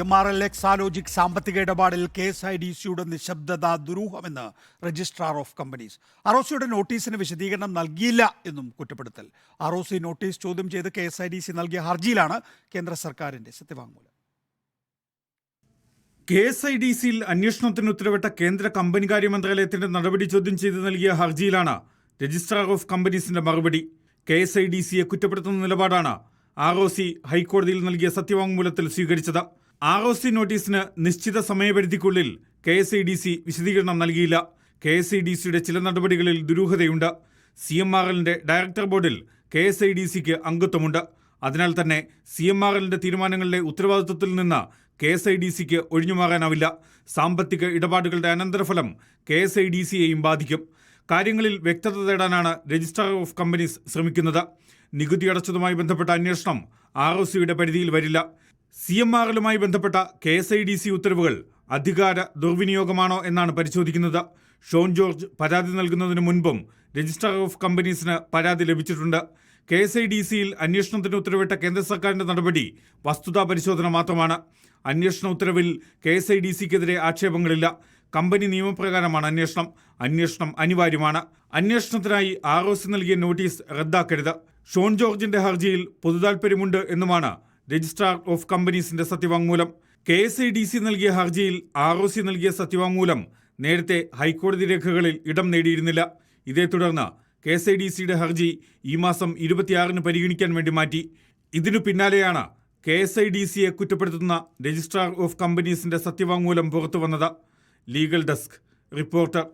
M R L Exalogic സാമ്പത്തിക ഇടപാടിൽ K S I D സിയുടെ നിശബ്ദത ദുരൂഹമെന്ന് registrar of companies R O സിയുടെ നോട്ടീസിന് വിശദീകരണം നൽകിയില്ല എന്നും കുറ്റപ്പെടുത്തൽ. ആർ ഒ സി നോട്ടീസ് ചോദ്യം ചെയ്ത് K S I D C നൽകിയ ഹർജിയിലാണ് കേന്ദ്ര സർക്കാരിന്റെ സത്യവാങ്മൂലം. കെ എസ് ഐ ഡി സിയിൽ അന്വേഷണത്തിന് ഉത്തരവിട്ട കേന്ദ്ര കമ്പനികാര്യ മന്ത്രാലയത്തിന്റെ നടപടി ചോദ്യം ചെയ്ത് നൽകിയ ഹർജിയിലാണ് രജിസ്ട്രാർ ഓഫ് കമ്പനീസിന്റെ മറുപടി. കെ എസ് ഐ ഡി സിയെ കുറ്റപ്പെടുത്തുന്ന നിലപാടാണ് ആർ ഒ സി ഹൈക്കോടതിയിൽ നൽകിയ സത്യവാങ്മൂലത്തിൽ സ്വീകരിച്ചത്. ആർ ഒ സി നോട്ടീസിന് നിശ്ചിത സമയപരിധിക്കുള്ളിൽ K S I D C വിശദീകരണം നൽകിയില്ല. കെ എസ് ഐ ഡി സിയുടെ ചില നടപടികളിൽ ദുരൂഹതയുണ്ട്. സി എം ആർ എല്ലിന്റെ ഡയറക്ടർ ബോർഡിൽ കെ എസ് ഐ ഡി സിക്ക് അംഗത്വമുണ്ട്. അതിനാൽ തന്നെ സി എം ആർ എല്ലിന്റെ തീരുമാനങ്ങളുടെ ഉത്തരവാദിത്വത്തിൽ നിന്ന് കെ എസ് ഐ ഡി സിക്ക് ഒഴിഞ്ഞുമാറാനാവില്ല. സാമ്പത്തിക ഇടപാടുകളുടെ അനന്തരഫലം കെ എസ് ഐ ഡി സിയെയും ബാധിക്കും. കാര്യങ്ങളിൽ വ്യക്തത തേടാനാണ് രജിസ്ട്രാർ ഓഫ് കമ്പനീസ് ശ്രമിക്കുന്നത്. നികുതി അടച്ചതുമായി ബന്ധപ്പെട്ട അന്വേഷണം ആർ ഒ സിയുടെ പരിധിയിൽ വരില്ല. സി എം ആറിലുമായി ബന്ധപ്പെട്ട K S I D C ഉത്തരവുകൾ അധികാര ദുർവിനിയോഗമാണോ എന്നാണ് പരിശോധിക്കുന്നത്. ഷോൺ ജോർജ് പരാതി നൽകുന്നതിന് മുൻപും രജിസ്ട്രാർ ഓഫ് കമ്പനീസിന് പരാതി ലഭിച്ചിട്ടുണ്ട്. കെ എസ് ഐ ഡി സിയിൽ അന്വേഷണത്തിന് ഉത്തരവിട്ട കേന്ദ്ര സർക്കാരിന്റെ നടപടി വസ്തുതാ പരിശോധന മാത്രമാണ്. അന്വേഷണ ഉത്തരവിൽ കെ എസ് ഐ ഡി സിക്കെതിരെ ആക്ഷേപങ്ങളില്ല. കമ്പനി നിയമപ്രകാരമാണ് അന്വേഷണം. അന്വേഷണം അനിവാര്യമാണ്. അന്വേഷണത്തിനായി ആർ ഒ സി നൽകിയ നോട്ടീസ് റദ്ദാക്കരുത്. ഷോൺ ജോർജിന്റെ ഹർജിയിൽ പൊതുതാൽപര്യമുണ്ട് എന്നുമാണ് രജിസ്ട്രാർ ഓഫ് കമ്പനീസിന്റെ സത്യവാങ്മൂലം K S I D C നൽകിയ ഹർജിയിൽ ആർ ഒ സി നൽകിയ സത്യവാങ്മൂലം നേരത്തെ ഹൈക്കോടതി രേഖകളിൽ ഇടം നേടിയിരുന്നില്ല. ഇതേ തുടർന്ന് കെ എസ് ഐ ഡി സിയുടെ ഹർജി ഈ മാസം ഇരുപത്തിയാറിന് പരിഗണിക്കാൻ വേണ്ടി മാറ്റി. ഇതിനു പിന്നാലെയാണ് കെ എസ് ഐ ഡി സിയെ കുറ്റപ്പെടുത്തുന്ന രജിസ്ട്രാർ ഓഫ് കമ്പനീസിന്റെ സത്യവാങ്മൂലം പുറത്തുവന്നത്. Legal desk reporter